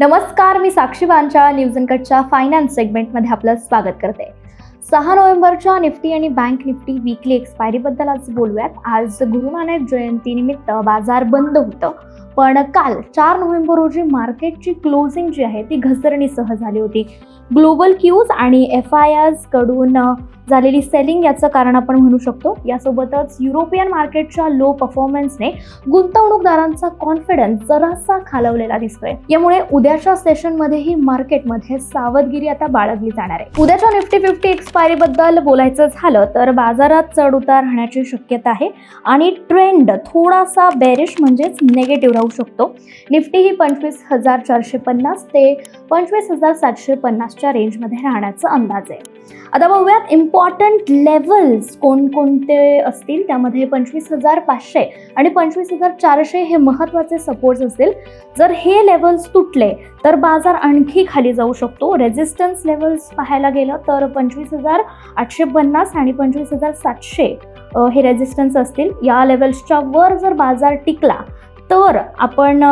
नमस्कार मी साक्षी वांचा news अनकटच्या finance सेगमेंटमध्ये आपलं स्वागत करते. सहा नोव्हेंबरच्या निफ्टी आणि बँक निफ्टी वीकली एक्सपायरीबद्दल आज बोलूयात. आज गुरुनानक जयंतीनिमित्त बाजार बंद होतं. पण काल चार नोव्हेंबर रोजी मार्केटची क्लोजिंग जी आहे ती घसरणीसह झाली होती. ग्लोबल क्यूज आणि एफ आय आयजकडून झालेली सेलिंग याचं कारण आपण म्हणू शकतो. यासोबतच युरोपियन मार्केटच्या लो परफॉर्मन्सने गुंतवणूकदारांचा कॉन्फिडन्स जरासा खालवलेला दिसतोय. यामुळे उद्याच्या सेशनमध्येही मार्केटमध्ये सावधगिरी आता बाळगली जाणार आहे. उद्याच्या निफ्टी फिफ्टी एक्सपायरी बद्दल बोलायचं झालं तर बाजारात चढ उतार राहण्याची शक्यता आहे आणि ट्रेंड थोडासा बेरिश म्हणजेच नेगेटिव्ह राहू शकतो. निफ्टी ही पंचवीस हजार चारशे पन्नास ते पंचवीस हजार सातशे पन्नासच्या रेंजमध्ये राहण्याचा अंदाज आहे. आता बघूयात इम्पॉर्टंट लेवल्स कोणकोणते असतील? त्यामध्ये पंचवीस हजार पाचशे आणि पंचवीस हजार चारशे हे महत्त्वाचे सपोर्ट्स असतील. जर हे लेवल्स तुटले तर बाजार आणखी खाली जाऊ शकतो. रेझिस्टन्स लेवल्स पाहायला गेलं तर पंचवीस हजार आठशे पन्नास आणि पंचवीस हजार सातशे हे रेझिस्टन्स असतील. या लेवल्सच्या वर जर बाजार टिकला तर आपण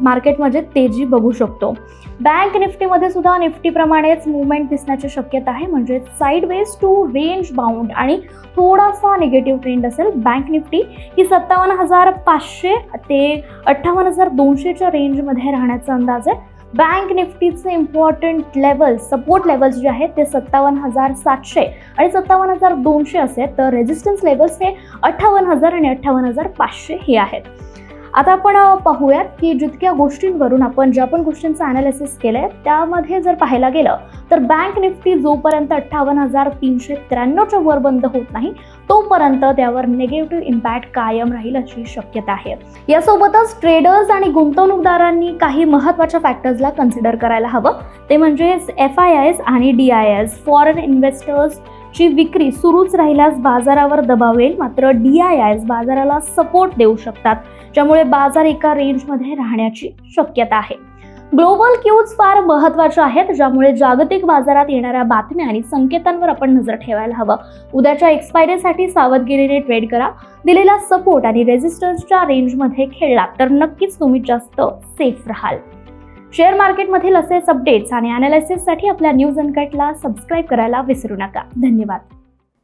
मार्केटमध्ये तेजी बघू शकतो. बँक निफ्टीमध्ये सुद्धा निफ्टीप्रमाणेच मुवमेंट दिसण्याची शक्यता आहे. म्हणजे side ways to range bound आणि थोडासा निगेटिव्ह ट्रेंड असेल बँक निफ्टी ही सत्तावन्न हजार पाचशे ते अठ्ठावन्न हजार दोनशेच्या रेंजमध्ये राहण्याचा अंदाज आहे. बँक निफ्टीचे इम्पॉर्टंट लेवल्स सपोर्ट लेवल्स जे आहेत ते सत्तावन्न हजार सातशे आणि सत्तावन्न हजार दोनशे असेल तर रेजिस्टन्स लेवल्स हे अठ्ठावन्न हजार आणि अठ्ठावन्न हजार पाचशे हे आहेत. आता आपण पाहूयात की जितक्या गोष्टींवरून आपण ज्या पण गोष्टींचं अनालिसिस केलं आहे त्यामध्ये जर पाहायला गेलं तर बँक निफ्टी जोपर्यंत अठ्ठावन्न हजार तीनशे त्र्याण्णवच्या वर बंद होत नाही तोपर्यंत त्यावर निगेटिव्ह इम्पॅक्ट कायम राहील अशी शक्यता आहे. यासोबतच ट्रेडर्स आणि गुंतवणूकदारांनी काही महत्त्वाच्या फॅक्टर्सला कन्सिडर करायला हवं. ते म्हणजेच एफ आय एस आणि D I S foreign investors ची विक्री सुरूच राहिल्यास बाजारावर दबाव येईल. मात्र डी आय आयज बाजाराला सपोर्ट देऊ शकतात ज्यामुळे बाजार एका रेंजमध्ये राहण्याची शक्यता आहे. ग्लोबल क्यूज फार महत्त्वाच्या आहेत ज्यामुळे जागतिक बाजारात येणाऱ्या बातम्या आणि संकेतांवर आपण नजर ठेवायला हवं. उद्याच्या एक्सपायरीसाठी सावधगिरीने ट्रेड करा. दिलेला सपोर्ट आणि रेजिस्टन्सच्या रेंजमध्ये खेळला तर नक्कीच तुम्ही जास्त सेफ राहाल. शेअर मार्केटमधील असेच अपडेट्स आणि अनालिसिससाठी आपल्या न्यूज अनकटला सबस्क्राईब करायला विसरू नका. धन्यवाद.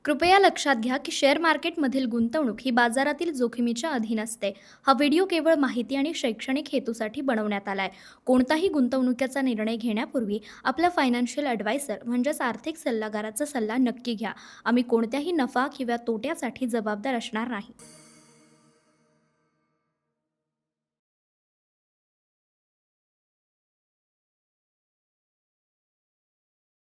कृपया लक्षात घ्या की शेअर मार्केटमधील गुंतवणूक ही बाजारातील जोखमीच्या अधीन असते. हा व्हिडिओ केवळ माहिती आणि शैक्षणिक हेतूसाठी बनवण्यात आला आहे कोणताही गुंतवणुकीचा निर्णय घेण्यापूर्वी आपला फायनान्शियल ॲडवायझर म्हणजेच आर्थिक सल्लागाराचा सल्ला नक्की घ्या. आम्ही कोणत्याही नफा किंवा तोट्यासाठी जबाबदार असणार नाही.